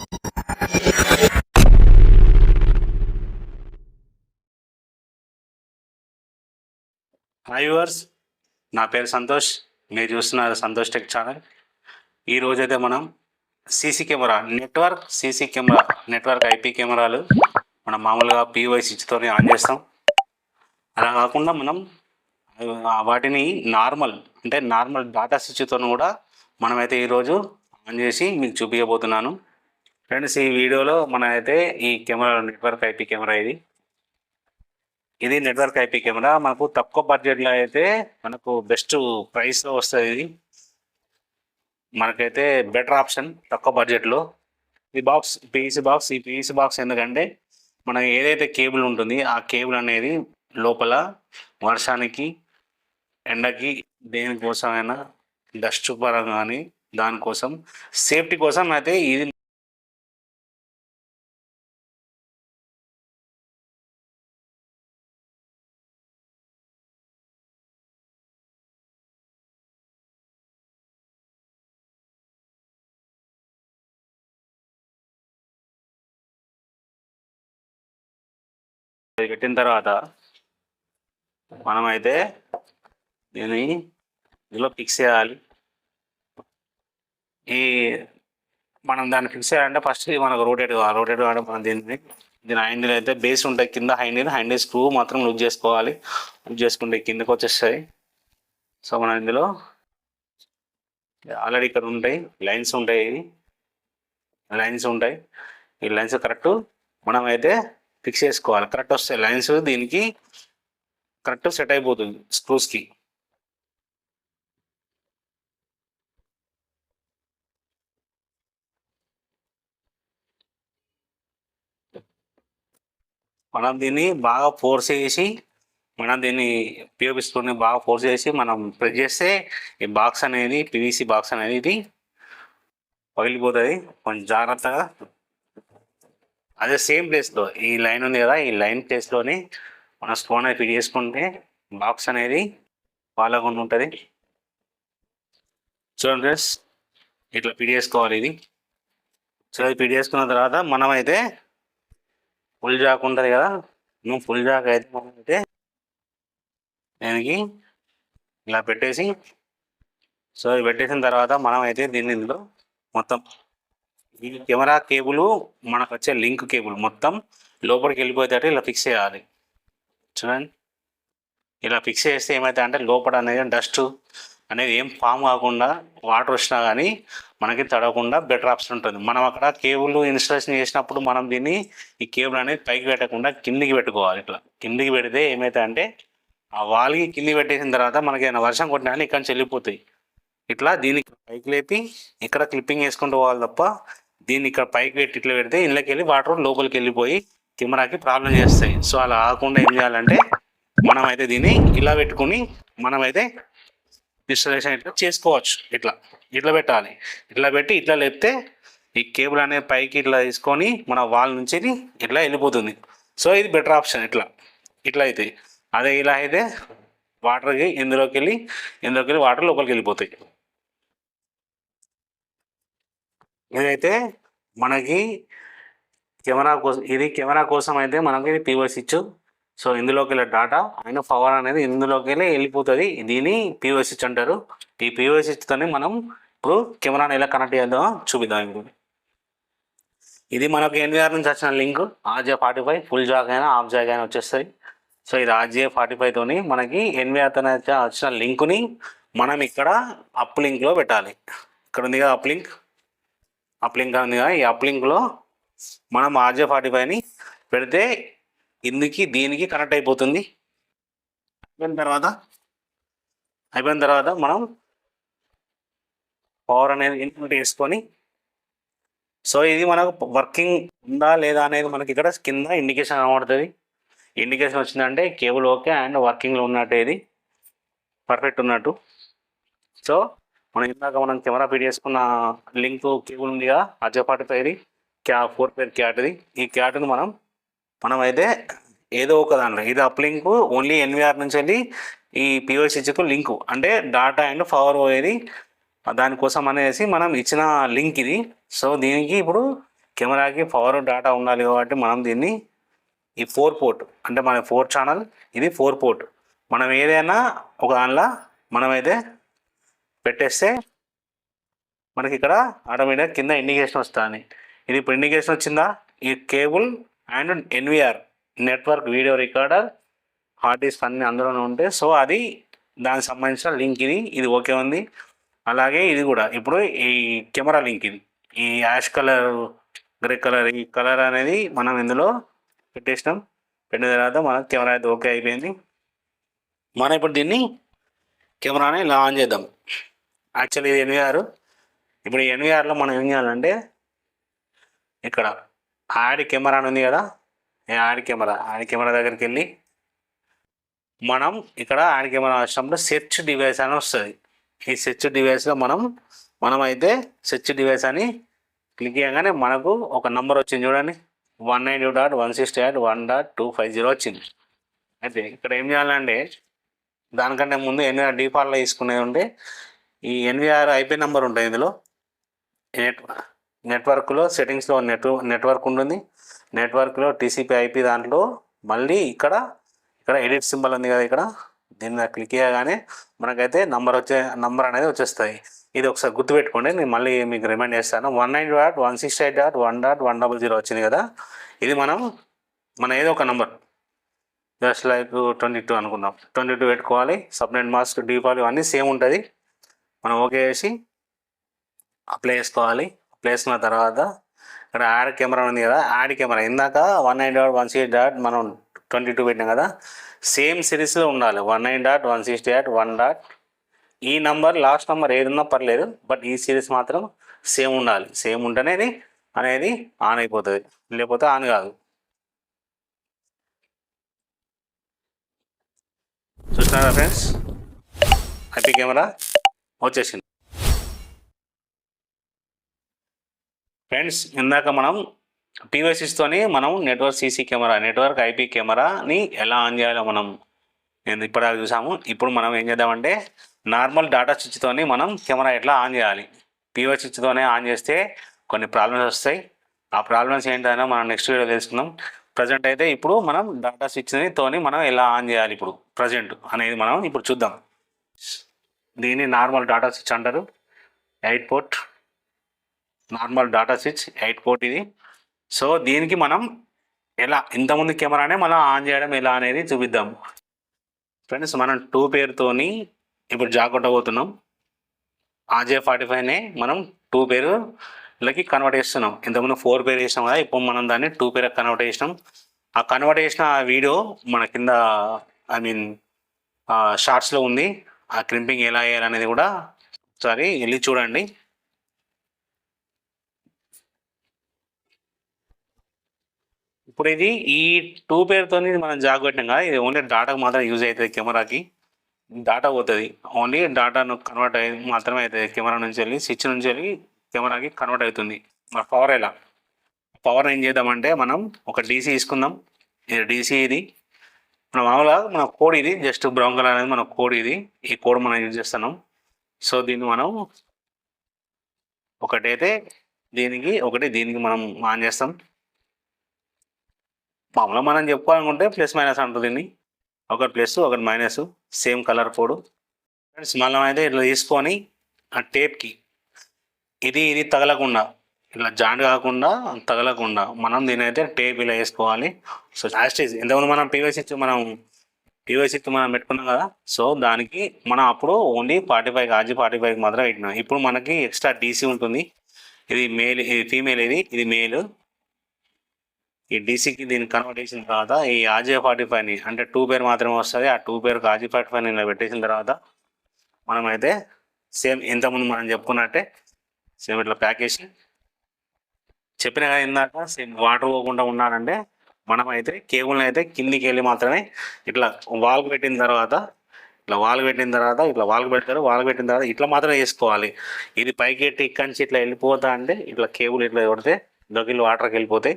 Hi viewers నా పేరు సంతోష్. మీరు చూస్తున్నారు సంతోష్ టెక్ ఛానల్. ఈ రోజైతే మనం CC camera network CC camera network IP కెమెరాలు మనం మామూలుగా పీవై స్విచ్తోనే ఆన్ చేస్తాం. అలా కాకుండా మనం వాటిని నార్మల్ అంటే నార్మల్ డాటా స్విచ్తో కూడా మనమైతే ఈరోజు ఆన్ చేసి మీకు చూపించబోతున్నాను ఫ్రెండ్స్ ఈ వీడియోలో మన అయితే ఈ కెమెరా నెట్వర్క్ ఐపీ కెమెరా ఇది. ఇది నెట్వర్క్ ఐపీ కెమెరా. మనకు తక్కువ బడ్జెట్లో అయితే మనకు బెస్ట్ ప్రైస్లో వస్తుంది ఇది. మనకైతే బెటర్ ఆప్షన్ తక్కువ బడ్జెట్లో. ఈ బాక్స్ పీఈసీ బాక్స్ ఈ పీఈసీ బాక్స్ ఎందుకంటే మనం ఏదైతే కేబుల్ ఉంటుంది ఆ కేబుల్ అనేది లోపల వర్షానికి ఎండకి దేనికోసమైనా డస్ట్ పరంగా కానీ దానికోసం సేఫ్టీ కోసం అయితే ఇది ఇది పెట్టిన తర్వాత మనమైతే దీన్ని ఇందులో ఫిక్స్ చేయాలి. ఈ మనం దాన్ని ఫిక్స్ చేయాలంటే ఫస్ట్ మనకు రోటేట్ కావాలి. రోటేట్ కావడం మనం దీన్ని దీని హ్యాండిల్ అయితే బేస్ ఉంటుంది కింద హ్యాండిల్ హ్యాండిల్ స్క్రూ మాత్రం లుక్ చేసుకోవాలి. లుక్ చేసుకుంటే కిందకి వచ్చేస్తాయి. సో మనం ఇందులో ఆల్రెడీ ఇక్కడ ఉంటాయి. లైన్స్ ఉంటాయి. లైన్స్ ఉంటాయి. ఈ లైన్స్ కరెక్ట్ మనం అయితే ఫిక్స్ చేసుకోవాలి. కరెక్ట్ వస్తాయి లైన్స్ దీనికి కరెక్ట్ సెట్ అయిపోతుంది స్క్రూస్కి. మనం దీన్ని బాగా ఫోర్స్ చేసి మనం దీన్ని ఉపయోగిస్తుని బాగా ఫోర్స్ చేసి మనం ప్రెస్ చేస్తే ఈ బాక్స్ అనేది పివిసి బాక్స్ అనేది ఇది పగిలిపోతుంది. కొంచెం జాగ్రత్తగా అదే సేమ్ ప్లేస్లో ఈ లైన్ ఉంది కదా ఈ లైన్ ప్లేస్లోనే మన స్టోన్ అనేది ఫిట్ చేసుకుంటే బాక్స్ అనేది పాలకుండా ఉంటుంది. చూడండి ఫ్రెండ్స్ ఇట్లా ఫిట్ చేసుకోవాలి ఇది. సో ఇది ఫిట్ చేసుకున్న తర్వాత మనమైతే ఫుల్ జాక్ ఉంటుంది కదా నువ్వు ఫుల్ జాక్ అయితే మనమైతే దానికి ఇలా పెట్టేసి సో ఇది పెట్టేసిన తర్వాత మనం అయితే దీన్ని ఇందులో మొత్తం ఈ కెమెరా కేబుల్ మనకు వచ్చే లింక్ కేబుల్ మొత్తం లోపలికి వెళ్ళిపోయేటట్టు ఇలా ఫిక్స్ చేయాలి. చూడండి. ఇలా ఫిక్స్ చేస్తే ఏమైతే అంటే లోపల అనేది డస్ట్ అనేది ఏం ఫామ్ కాకుండా వాటర్ వచ్చినా కానీ మనకి తడవకుండా బెటర్ ఆప్షన్ ఉంటుంది. మనం అక్కడ కేబుల్ ఇన్స్టాలేషన్ చేసినప్పుడు మనం దీన్ని ఈ కేబుల్ అనేది పైకి పెట్టకుండా కిందికి పెట్టుకోవాలి ఇట్లా. కిందికి పెడితే ఏమైతే అంటే ఆ వాల్కి కిందికి పెట్టేసిన తర్వాత మనకి ఏమైనా వర్షం కొట్టినా కానీ ఇక్కడ నుంచి వెళ్ళిపోతాయి. ఇట్లా దీనికి పైకి లేపి ఇక్కడ క్లిప్పింగ్ వేసుకుంటూ పోవాలి తప్ప దీన్ని ఇక్కడ పైకి పెట్టి ఇట్లా పెడితే ఇంట్లోకి వెళ్ళి వాటర్ లోపలికి వెళ్ళిపోయి కెమెరాకి ప్రాబ్లం చేస్తాయి. సో అలా కాకుండా ఏం చేయాలంటే మనమైతే దీన్ని ఇలా పెట్టుకుని మనమైతే ఇన్స్టలేషన్ ఇట్లా చేసుకోవచ్చు. ఇట్లా ఇట్లా పెట్టాలి. ఇట్లా పెట్టి ఇట్లా లేపితే ఈ కేబుల్ అనేది పైకి ఇట్లా తీసుకొని మన వాల్ నుంచి ఇట్లా వెళ్ళిపోతుంది. సో ఇది బెటర్ ఆప్షన్ ఇట్లా ఇట్లా అయితే. అదే ఇలా అయితే వాటర్కి ఇందులోకి వెళ్ళి ఇందులోకి వెళ్ళి వాటర్ లోపలికి వెళ్ళిపోతాయి. ఇదైతే మనకి కెమెరా కోసం ఇది కెమెరా కోసం అయితే మనకి పీవర్ స్విచ్ సో ఇందులోకి వెళ్ళే డాటా అండ్ పవర్ అనేది ఇందులోకి వెళ్ళి వెళ్ళిపోతుంది. దీన్ని పీవర్ స్విచ్ అంటారు. ఈ పీవర్ స్విచ్తోనే మనం ఇప్పుడు కెమెరాని ఎలా కనెక్ట్ చేద్దామో చూపిద్దాం ఇప్పుడు. ఇది మనకు ఎన్విఆర్ నుంచి వచ్చిన link RJ forty five full jack అయినా ఆఫ్ జాగ్ అయినా వచ్చేస్తాయి సో ఇది ఆర్జే ఫార్టీ ఫైవ్ మనకి ఎన్విఆర్ వచ్చిన లింక్ని మనం ఇక్కడ అప్ లింక్లో పెట్టాలి. ఇక్కడ ఉంది కదా అప్ లింక్ అప్లింక్ ఉంది కదా ఈ అప్లింక్లో మనం ఆర్జే ఫార్టీ ఫైవ్ని పెడితే ఇందుకి దీనికి కనెక్ట్ అయిపోతుంది. అయిపోయిన తర్వాత అయిపోయిన తర్వాత మనం పవర్ అనేది ఇన్పుట్ వేసుకొని సో ఇది మనకు వర్కింగ్ ఉందా లేదా అనేది మనకి ఇక్కడ కింద ఇండికేషన్ కనబడుతుంది. ఇండికేషన్ వచ్చిందంటే కేబుల్ ఓకే అండ్ వర్కింగ్లో ఉన్నట్టు ఇది. పర్ఫెక్ట్ ఉన్నట్టు. సో మనం ఇందాక మనం కెమెరా ఫిట్ చేసుకున్న లింక్ కేబుల్ ఉంది కదా ఇది. క్యా ఫోర్ పేర్ క్యాట్ది ఈ క్యాట్ని మనం మనం అయితే ఏదో ఒక దాంట్లో ఇది అప్ లింక్ ఓన్లీ ఎన్విఆర్ నుంచి వెళ్ళి ఈ పిఓఎస్ ఇచ్చుకు లింక్ అంటే డాటా అండ్ పవర్ పోయేది. దానికోసం అనేసి మనం ఇచ్చిన లింక్ ఇది. సో దీనికి ఇప్పుడు కెమెరాకి పవర్ డేటా ఉండాలి కాబట్టి మనం దీన్ని ఈ ఫోర్ పోర్ట్ అంటే మన ఫోర్ ఛానల్ ఇది ఫోర్ పోర్ట్. మనం ఏదైనా ఒక దానిలో మనమైతే పెట్టేస్తే మనకి ఇక్కడ ఆటోమేటిక్గా కింద ఇండికేషన్ వస్తుంది. ఇది ఇప్పుడు ఇండికేషన్ వచ్చిందా? ఈ cable and NVR network video recorder hard disk అన్ని అందులోనే ఉంటాయి సో అది దానికి సంబంధించిన లింక్ ఇది ఇది ఓకే ఉంది. అలాగే ఇది కూడా ఇప్పుడు ఈ కెమెరా లింక్ ఇది. ఈ యాష్ కలర్ గ్రే కలర్ ఈ కలర్ అనేది మనం ఇందులో పెట్టేసినాం. పెట్టిన తర్వాత మనకు కెమెరా అయితే ఓకే అయిపోయింది. మనం ఇప్పుడు దీన్ని కెమెరాని ఇలా ఆన్ చేద్దాం. యాక్చువల్లీ ఇది ఎన్విఆర్. ఇప్పుడు ఈ ఎన్విఆర్లో మనం ఏం చేయాలంటే ఇక్కడ యాడ్ కెమెరా అని ఉంది కదా? ఈ యాడ్ కెమెరా? యాడ్ కెమెరా దగ్గరికి వెళ్ళి మనం ఇక్కడ యాడ్ కెమెరా వచ్చినప్పుడు సెర్చ్ డివైస్ అని వస్తుంది. ఈ సెర్చ్ డివైస్లో మనం మనం అయితే సెర్చ్ డివైస్ అని క్లిక్ చేయగానే మనకు ఒక నంబర్ వచ్చింది చూడండి. One nine dot one sixty dot one dot two five zero వచ్చింది. అయితే ఇక్కడ ఏం చేయాలంటే దానికంటే ముందు ఎన్విఆర్ డిఫాల్ట్లో తీసుకునేది ఉంటే ఈ ఎన్విఆర్ ఐపీ నెంబర్ ఉంటుంది ఇందులో. నెట్ నెట్వర్క్లో సెట్టింగ్స్లో నెట్ నెట్వర్క్ ఉంటుంది. నెట్వర్క్లో టీసీపీ ఐపీ దాంట్లో మళ్ళీ ఇక్కడ ఇక్కడ ఎడిట్ సింబల్ ఉంది కదా ఇక్కడ. దీని మీద క్లిక్ చేయగానే మనకైతే నంబర్ వచ్చే నంబర్ అనేది వచ్చేస్తాయి. ఇది ఒకసారి గుర్తుపెట్టుకోండి. నేను మళ్ళీ మీకు రిమైండ్ చేస్తాను. One nine dot one six eight dot one dot one double zero వచ్చింది కదా. ఇది మనం మన ఏదో ఒక number. Just like twenty two అనుకుందాం. ట్వంటీ టూ పెట్టుకోవాలి. సబ్నెట్ మాస్క్ డిఫాల్ట్ ఇవన్నీ సేమ్ ఉంటుంది. మనం ఓకే చేసి అప్లై చేసుకోవాలి. అప్లై చేసుకున్న తర్వాత ఇక్కడ యాడ్ కెమెరా ఉంది కదా యాడ్ కెమెరా. ఇందాక one nine dot one six dot మనం ట్వంటీ టూ పెట్టినాం కదా సేమ్ సిరీస్లో ఉండాలి. One nine dot one sixty dot one dot. ఈ నంబర్ లాస్ట్ నంబర్ ఏది ఉన్నా పర్లేదు బట్ ఈ సిరీస్ మాత్రం సేమ్ ఉండాలి. సేమ్ ఉంటేనే అనేది ఆన్ అయిపోతుంది. లేకపోతే ఆన్ కాదు. చూస్తున్నారా ఫ్రెండ్స్? Happy camera. వచ్చేసింది. ఫ్రెండ్స్ ఇందాక మనం పీవైసీస్తోని మనం network CC camera network IP కెమెరాని ఎలా ఆన్ చేయాలో మనం నేను ఇప్పటిదాకా చూసాము. ఇప్పుడు మనం ఏం చేద్దామంటే నార్మల్ డాటా స్విచ్తోని మనం కెమెరా ఎట్లా ఆన్ చేయాలి? పీవై స్విచ్తోనే ఆన్ చేస్తే కొన్ని ప్రాబ్లమ్స్ వస్తాయి. ఆ ప్రాబ్లమ్స్ ఏంటనో మనం నెక్స్ట్ వీడియో తెలుసుకుందాం. ప్రజెంట్ అయితే ఇప్పుడు మనం డాటా స్విచ్ని తోని మనం ఎలా ఆన్ చేయాలి ఇప్పుడు? ప్రజెంట్ అనేది మనం ఇప్పుడు చూద్దాం. దీన్ని నార్మల్ డాటా స్విచ్ అంటారు. Eight port. Normal data switch eight port ఇది. సో దీనికి మనం ఎలా ఇంతకుముందు కెమెరానే మనం ఆన్ చేయడం ఎలా అనేది చూపిద్దాం. ఫ్రెండ్స్ మనం టూ పేరుతోని ఇప్పుడు జాగ్రత్త పోతున్నాం. ఆర్జే ఫార్టీ ఫైవ్నే మనం టూ పేరులకి కన్వర్ట్ చేస్తున్నాం. ఇంతకుముందు ఫోర్ పేరు చేసినాం కదా ఇప్పుడు మనం దాన్ని టూ పేరు కన్వర్ట్ చేసినాం. ఆ కన్వర్ట్ చేసిన వీడియో మన కింద ఐ మీన్ షార్ట్స్లో ఉంది. ఆ క్రింపింగ్ ఎలా వేయాలనేది కూడా ఒకసారి వెళ్ళి చూడండి. ఇప్పుడు ఇది ఈ టూ పేరుతో మనం జాగ్ పెట్టినాం కదా ఇది ఓన్లీ డాటాకు మాత్రం యూజ్ అవుతుంది కెమెరాకి. డాటా పోతుంది. ఓన్లీ డాటాను కన్వర్ట్ అయ్యి మాత్రమే అవుతుంది. కెమెరా నుంచి వెళ్ళి స్విచ్ నుంచి వెళ్ళి కెమెరాకి కన్వర్ట్ అవుతుంది. మన పవర్ ఎలా? పవర్ ఏం చేద్దామంటే మనం ఒక డీసీ తీసుకుందాం. ఇది డీసీ ఇది. మన మామూలుగా మన కోడ్ ఇది జస్ట్ బ్రౌన్ కలర్ అనేది మన కోడ్ ఇది. ఈ కోడ్ మనం యూజ్ చేస్తున్నాం. సో దీన్ని మనం ఒకటైతే దీనికి ఒకటి దీనికి మనం ఆన్ చేస్తాం. మామూలుగా మనం చెప్పుకోవాలనుకుంటే ప్లస్ మైనస్ అంటుంది దీన్ని. ఒకటి ప్లస్ ఒకటి minus same colour code. Friends మనం అయితే ఇట్లా తీసుకొని ఆ టేప్కి ఇది ఇది తగలకుండా ఇట్లా జాయింట్ కాకుండా తగలకుండా మనం దీని అయితే టేప్ ఇలా వేసుకోవాలి. సో లాస్టేజ్ ఇంతకుముందు మనం పీవైసీ మనం పీవైసీ మనం పెట్టుకున్నాం కదా సో దానికి మనం అప్పుడు only forty five RG forty five మాత్రం పెట్టినాం. ఇప్పుడు మనకి ఎక్స్ట్రా డీసీ ఉంటుంది. ఇది మేల్ ఇది ఫీమేల్ ఇది ఇది మేల్ ఈ డీసీకి దీన్ని కన్వర్ట్ చేసిన తర్వాత ఈ ఆర్జే ఫార్టీ ఫైవ్ని అంటే టూ పేర్ మాత్రమే వస్తుంది. ఆ టూ పేర్కి ఆర్జీ ఫార్టీ ఫైవ్ని ఇలా పెట్టేసిన తర్వాత మనమైతే సేమ్ ఇంతకుముందు మనం చెప్పుకున్నట్టే సేమ్ ఇట్లా ప్యాక్ చేసి చెప్పిన కదా ఇందాక సేమ్ వాటర్ పోకుండా ఉన్నానంటే మనం అయితే కేబుల్ని అయితే కిందికి వెళ్ళి మాత్రమే ఇట్లా వాల్కి పెట్టిన తర్వాత ఇట్లా వాల్ పెట్టిన తర్వాత ఇట్లా వాల్కి పెడతారు వాల్ పెట్టిన తర్వాత ఇట్లా మాత్రమే వేసుకోవాలి ఇది పైకి ఎట్టి ఇక్కడి నుంచి ఇట్లా వెళ్ళిపోతా అంటే ఇట్లా కేబుల్ ఇట్లా కొడితే దొగిలి వాటర్కి వెళ్ళిపోతాయి.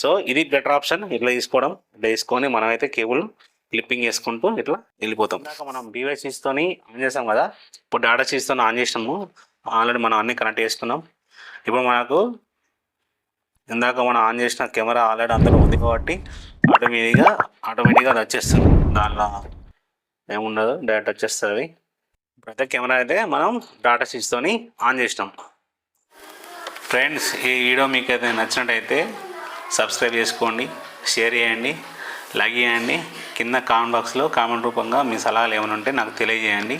సో ఇది బెటర్ ఆప్షన్ ఇట్లా తీసుకోవడం ఇట్లా తీసుకొని మనమైతే కేబుల్ క్లిప్పింగ్ వేసుకుంటూ ఇట్లా వెళ్ళిపోతాం. ఇందాక మనం బీవైసీస్తోని ఆన్ చేసాం కదా ఇప్పుడు డాటా సీస్తో ఆన్ చేసినాము. ఆల్రెడీ మనం అన్ని కనెక్ట్ చేసుకున్నాం. ఇప్పుడు మనకు ఇందాక మనం ఆన్ చేసిన కెమెరా ఆల్రెడీ అందులో ఉంది కాబట్టి ఆటోమేటిక్గా ఆటోమేటిక్గా అది వచ్చేస్తుంది. దానిలో ఏముండదు డైరెక్ట్ వచ్చేస్తుంది. ప్రతి కెమెరా అయితే మనం డాటా స్విచ్తోని ఆన్ చేసినాం. ఫ్రెండ్స్ ఈ వీడియో మీకు అయితే నచ్చినట్టయితే సబ్స్క్రైబ్ చేసుకోండి షేర్ చేయండి లైక్ చేయండి. కింద కామెంట్ బాక్స్లో కామెంట్ రూపంగా మీ సలహాలు ఏమైనా ఉంటే నాకు తెలియజేయండి.